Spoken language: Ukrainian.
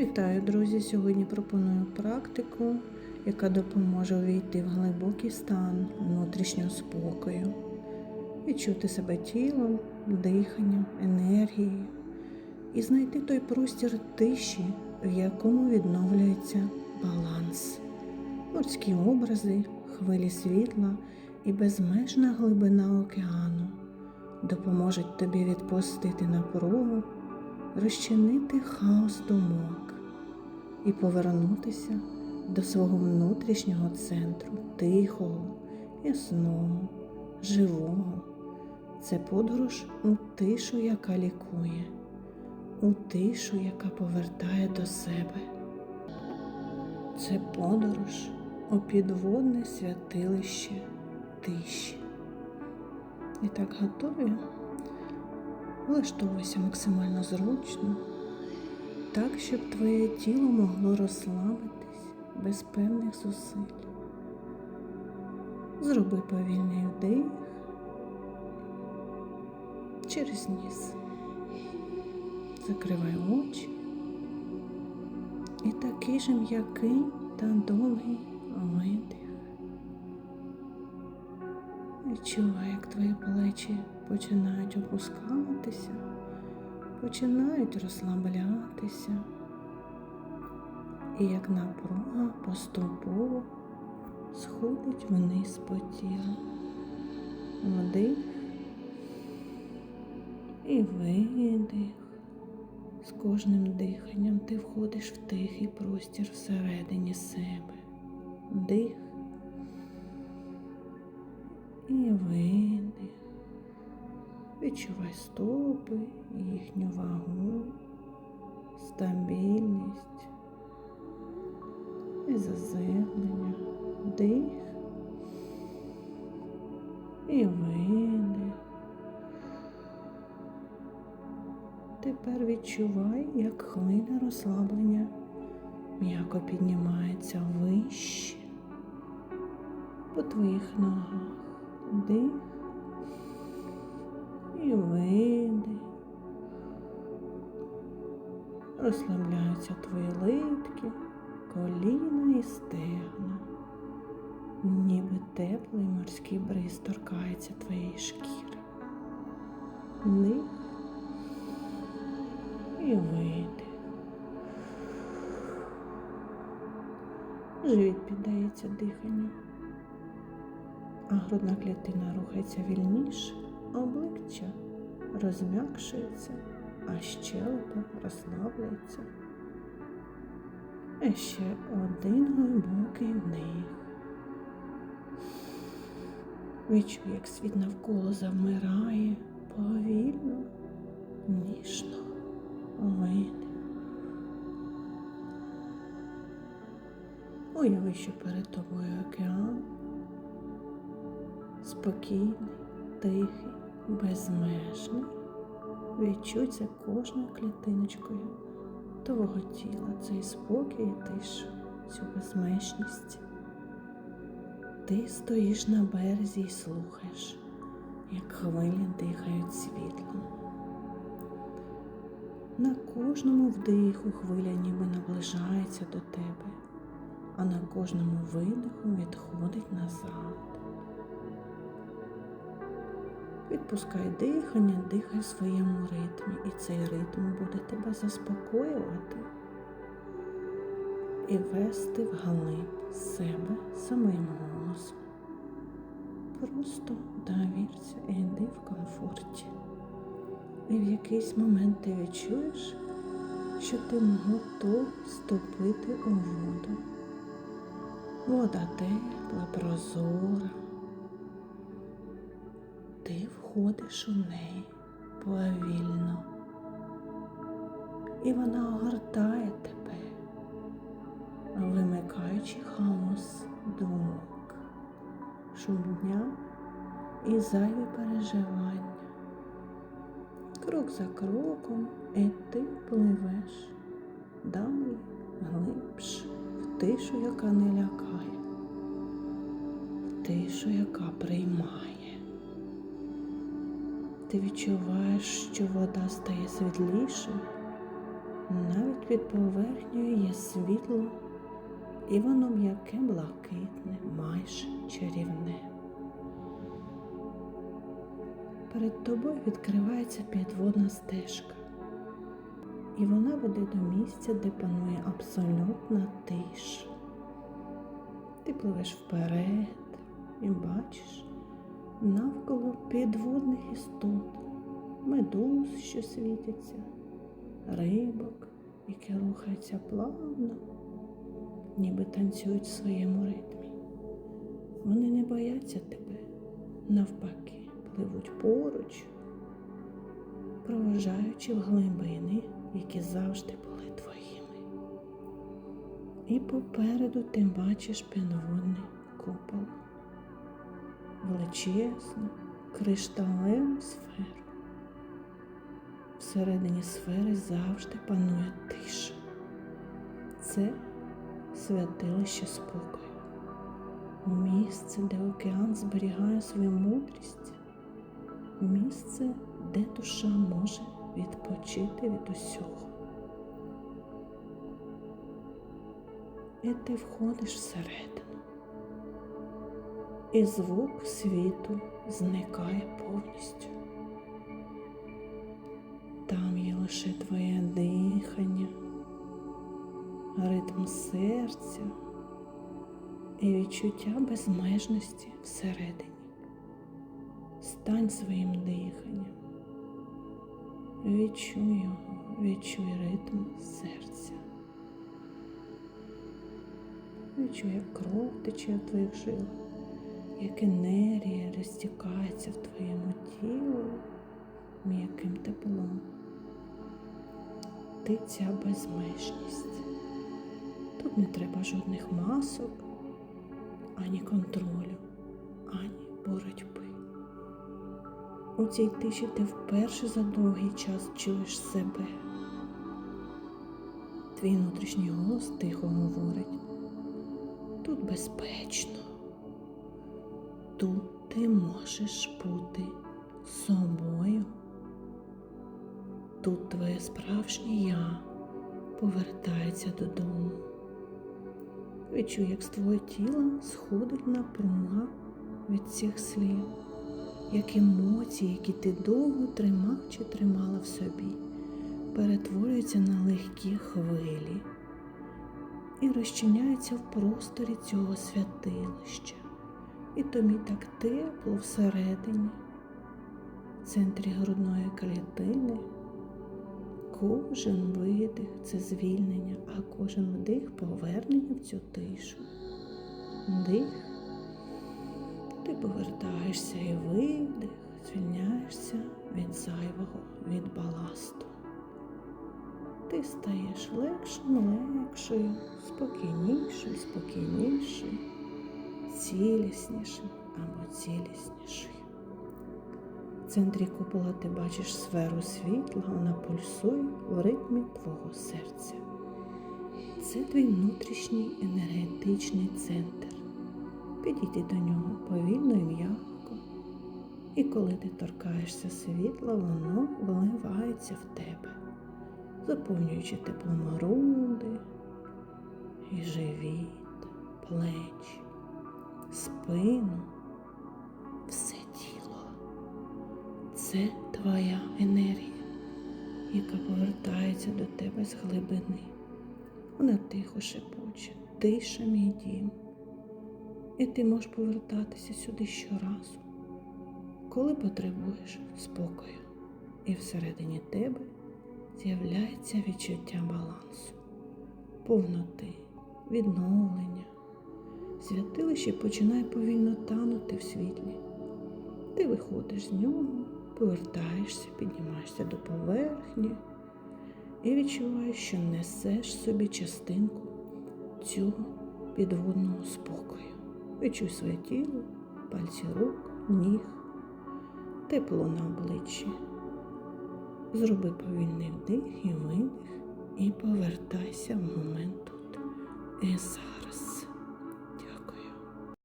Вітаю, друзі! Сьогодні пропоную практику, яка допоможе увійти в глибокий стан внутрішнього спокою, відчути себе тілом, диханням, енергією і знайти той простір тиші, в якому відновлюється баланс, морські образи, хвилі світла і безмежна глибина океану допоможуть тобі відпустити напругу розчинити хаос думок і повернутися до свого внутрішнього центру, тихого, ясного, живого. Це подорож у тишу, яка лікує, у тишу, яка повертає до себе. Це подорож у підводне святилище тиші. І так готові? Влаштовуйся максимально зручно, так, щоб твоє тіло могло розслабитись без певних зусиль. Зроби повільний вдих через ніс. Закривай очі. І такий же м'який та довгий видих. Відчувай, як твої плечі починають опускатися, починають розслаблятися, і як напруга поступово сходить вниз по тілу. Вдих і видих. З кожним диханням ти входиш в тихий простір всередині себе. Дих і видих. Відчувай стопи, їхню вагу, стабільність і заземлення, дих і видих. Тепер відчувай, як хвиля розслаблення м'яко піднімається вище по твоїх ногах. Дих і видих. Розслабляються твої литки, коліна і стегна. Ніби теплий морський бриз торкається твоєї шкіри. Дих і видих. Живіт піддається диханню, а грудна клітина рухається вільніше, обличчя розм'якшується, а щелепа розслаблюється. І ще один глибокий вдих. Відчуй, як світ навколо завмирає повільно, ніжно, видих. Уяви, що перед тобою океан, спокійний, тихий, безмежний. Відчуй це кожною клітиночкою твого тіла, цей спокій і тишу, цю безмежність. Ти стоїш на березі і слухаєш, як хвилі дихають світлом. На кожному вдиху хвиля ніби наближається до тебе, а на кожному видиху відходить назад. Відпускай дихання, дихай в своєму ритмі, і цей ритм буде тебе заспокоювати і вести вглиб себе самим голосом. Просто довірся і йди в комфорті. І в якийсь момент ти відчуєш, що ти готов вступити у воду. Вода тепла, прозора. Ти входиш у неї повільно, і вона огортає тебе, вимикаючи хаос думок, шум дня і зайві переживання. Крок за кроком і ти пливеш далі глибше в тишу, яка не лякає, в тишу, яка приймає. Ти відчуваєш, що вода стає світлішою, Навіть під поверхнею є світло, і воно м'яке блакитне, майже чарівне. Перед тобою відкривається підводна стежка, і вона веде до місця, де панує абсолютна тиша. Ти пливеш вперед і бачиш навколо підводних істот, медуз, що світяться, рибок, які рухаються плавно, ніби танцюють в своєму ритмі. Вони не бояться тебе, навпаки, пливуть поруч, проважаючи в глибини, які завжди були твоїми. І попереду ти бачиш підводний купол, величезну, кришталеву сферу. Всередині сфери завжди панує тиша. Це святилище спокою, місце, де океан зберігає свою мудрість, місце, де душа може відпочити від усього. І ти входиш всередину, і звук світу зникає повністю. Там є лише твоє дихання, ритм серця і відчуття безмежності всередині. Стань своїм диханням, відчуй його, відчуй ритм серця. Відчуй, як кров тече в твоїх жилах, як енергія розтікається в твоєму тілі м'яким теплом. Ти ця безмежність. Тут не треба жодних масок, ані контролю, ані боротьби. У цій тиші ти вперше за довгий час чуєш себе. Твій внутрішній голос тихо говорить. Тут безпечно. Тут ти можеш бути собою. Тут твоє справжнє я повертається додому. Відчуй, як з твого тіла сходить напруга від цих слів, як емоції, які ти довго тримав чи тримала в собі, перетворюються на легкі хвилі і розчиняються в просторі цього святилища. І тобі так тепло всередині, в центрі грудної клітини. Кожен видих це звільнення, а кожен вдих повернення в цю тишу. Дих, ти повертаєшся і видих, звільняєшся від зайвого, від баласту. Ти стаєш легшим, легшою, спокійнішим, спокійнішим, ціліснішим або ціліснішою. В центрі купола ти бачиш сферу світла, вона пульсує в ритмі твого серця. Це твій внутрішній енергетичний центр. Підійди до нього повільно і м'яко. І коли ти торкаєшся світла, воно виливається в тебе, заповнюючи теплом груди, і живіт, плечі, спину, все тіло. Це твоя енергія, яка повертається до тебе з глибини. Вона тихо шепоче, тиша мій дім. І ти можеш повертатися сюди щоразу, коли потребуєш спокою. І всередині тебе з'являється відчуття балансу, повноти, відновлення. Святилище починає повільно танути в світлі. Ти виходиш з нього, повертаєшся, піднімаєшся до поверхні і відчуваєш, що несеш собі частинку цього підводного спокою. Відчуй своє тіло, пальці рук, ніг, тепло на обличчі. Зроби повільний вдих і видих і повертайся в момент тут і зараз.